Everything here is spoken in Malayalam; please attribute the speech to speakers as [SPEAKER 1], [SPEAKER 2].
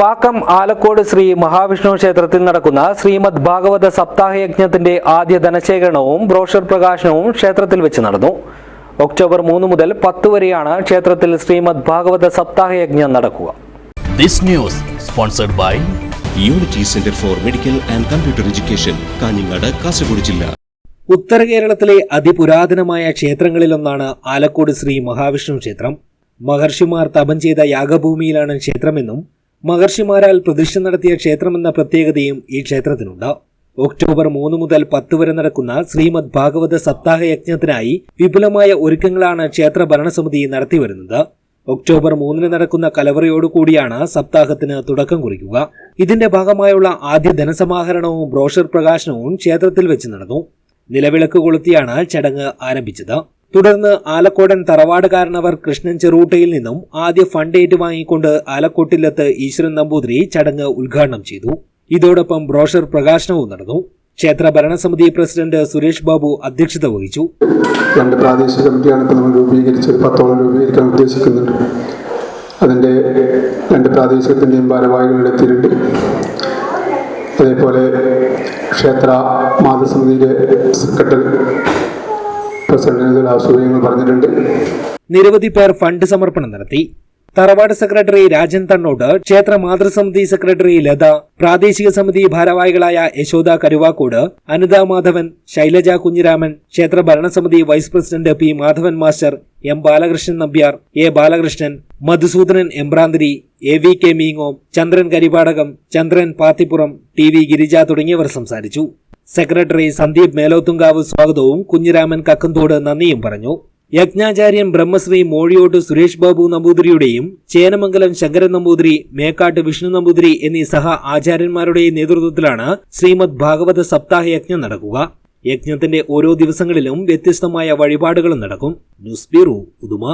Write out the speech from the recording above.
[SPEAKER 1] പാക്കം ആലക്കോട് ശ്രീ മഹാവിഷ്ണു ക്ഷേത്രത്തിൽ നടക്കുന്ന ശ്രീമദ് ഭാഗവത സപ്താഹ യജ്ഞത്തിന്റെ ആദ്യ ധനശേഖരണവും ബ്രോഷർ പ്രകാശനവും ക്ഷേത്രത്തിൽ വെച്ച് നടന്നു. ഒക്ടോബർ മൂന്ന് മുതൽ പത്ത് വരെയാണ് ക്ഷേത്രത്തിൽ ശ്രീമദ് ഭാഗവത സപ്താഹ യജ്ഞം നടക്കുക.
[SPEAKER 2] This news sponsored by
[SPEAKER 3] unity centre for medical and computer education Kanhangad Kasaragod ജില്ല
[SPEAKER 1] ഉത്തര കേരളത്തിലെ അതിപുരാതനമായ ക്ഷേത്രങ്ങളിലൊന്നാണ് ആലക്കോട് ശ്രീ മഹാവിഷ്ണു ക്ഷേത്രം. മഹർഷിമാർ തപം ചെയ്ത യാഗഭൂമിയിലാണ് ക്ഷേത്രമെന്നും മഹർഷിമാരാൽ പ്രതിഷ്ഠ നടത്തിയ ക്ഷേത്രമെന്ന പ്രത്യേകതയും ഈ ക്ഷേത്രത്തിനുണ്ട്. ഒക്ടോബർ മൂന്ന് മുതൽ പത്ത് വരെ നടക്കുന്ന ശ്രീമദ് ഭാഗവത സപ്താഹ യജ്ഞത്തിനായി വിപുലമായ ഒരുക്കങ്ങളാണ് ക്ഷേത്ര ഭരണസമിതി നടത്തിവരുന്നത് ഒക്ടോബർ മൂന്നിന് നടക്കുന്ന കലവറയോടുകൂടിയാണ് സപ്താഹത്തിന് തുടക്കം കുറിക്കുക. ഇതിന്റെ ഭാഗമായുള്ള ആദ്യ ധനസമാഹരണവും ബ്രോഷർ പ്രകാശനവും ക്ഷേത്രത്തിൽ വെച്ച് നടന്നു. നിലവിളക്ക് കൊളുത്തിയാണ് ചടങ്ങ് ആരംഭിച്ചത്. തുടർന്ന് ആലക്കോടൻ തറവാടുകാരനവർ കൃഷ്ണൻ ചെറുട്ടയിൽ നിന്നും ആദ്യ ഫണ്ട് ഏറ്റുവാങ്ങിക്കൊണ്ട് ആലക്കോട്ടിലെത്ത് ഈശ്വരൻ നമ്പൂതിരി ചടങ്ങ് ഉദ്ഘാടനം ചെയ്തു. ഇതോടൊപ്പം ബ്രോഷർ പ്രകാശനവും നടന്നു. ക്ഷേത്ര ഭരണസമിതി പ്രസിഡന്റ് സുരേഷ് ബാബു അധ്യക്ഷത വഹിച്ചു.
[SPEAKER 4] രണ്ട് പ്രാദേശിക കമ്മിറ്റിയാണ് ഇപ്പോൾ നമ്മൾ രൂപീകരിച്ച് പത്തോളം രൂപീകരിക്കാൻ ഉദ്ദേശിക്കുന്നുണ്ട്. അതിന്റെ രണ്ട് പ്രാദേശികത്തിന്റെയും ഭാരവാഹികളുടെ എത്തിയിട്ടുണ്ട് അതേപോലെ ക്ഷേത്ര മാതൃസമിതിയിലെ സെക്രട്ടറി പറഞ്ഞിട്ടുണ്ട്.
[SPEAKER 1] നിരവധി പേർ ഫണ്ട് സമർപ്പണം നടത്തി. തറവാട് സെക്രട്ടറി രാജൻ തണ്ണോട് ക്ഷേത്ര മാതൃസമിതി സെക്രട്ടറി ലത പ്രാദേശിക സമിതി ഭാരവാഹികളായ യശോദ കരുവാക്കോട് അനിത മാധവൻ ശൈലജ കുഞ്ഞിരാമൻ ക്ഷേത്ര ഭരണസമിതി vice president P Madhavan master M Balakrishnan Nambiar A Balakrishnan Madhusoodanan Embranthiri A V K മീങ്ങോം Chandran Karipadakam Chandran Pathippuram T V Girija തുടങ്ങിയവർ സംസാരിച്ചു. സെക്രട്ടറി സന്ദീപ് മേലോത്തുങ്കാവ് സ്വാഗതവും കുഞ്ഞിരാമൻ കക്കന്തോട് നന്ദിയും പറഞ്ഞു. യജ്ഞാചാര്യൻ ബ്രഹ്മശ്രീ മോഴിയോട്ട് സുരേഷ് ബാബു നമ്പൂതിരിയുടെയും ചേനമംഗലം ശങ്കരൻ നമ്പൂതിരി മേക്കാട്ട് വിഷ്ണു നമ്പൂതിരി എന്നീ സഹ ആചാര്യന്മാരുടെയും നേതൃത്വത്തിലാണ് ശ്രീമദ് ഭാഗവത സപ്താഹ യജ്ഞം നടക്കുക. യജ്ഞത്തിന്റെ ഓരോ ദിവസങ്ങളിലും വ്യത്യസ്തമായ വഴിപാടുകളും നടക്കും. News bureau Uduma.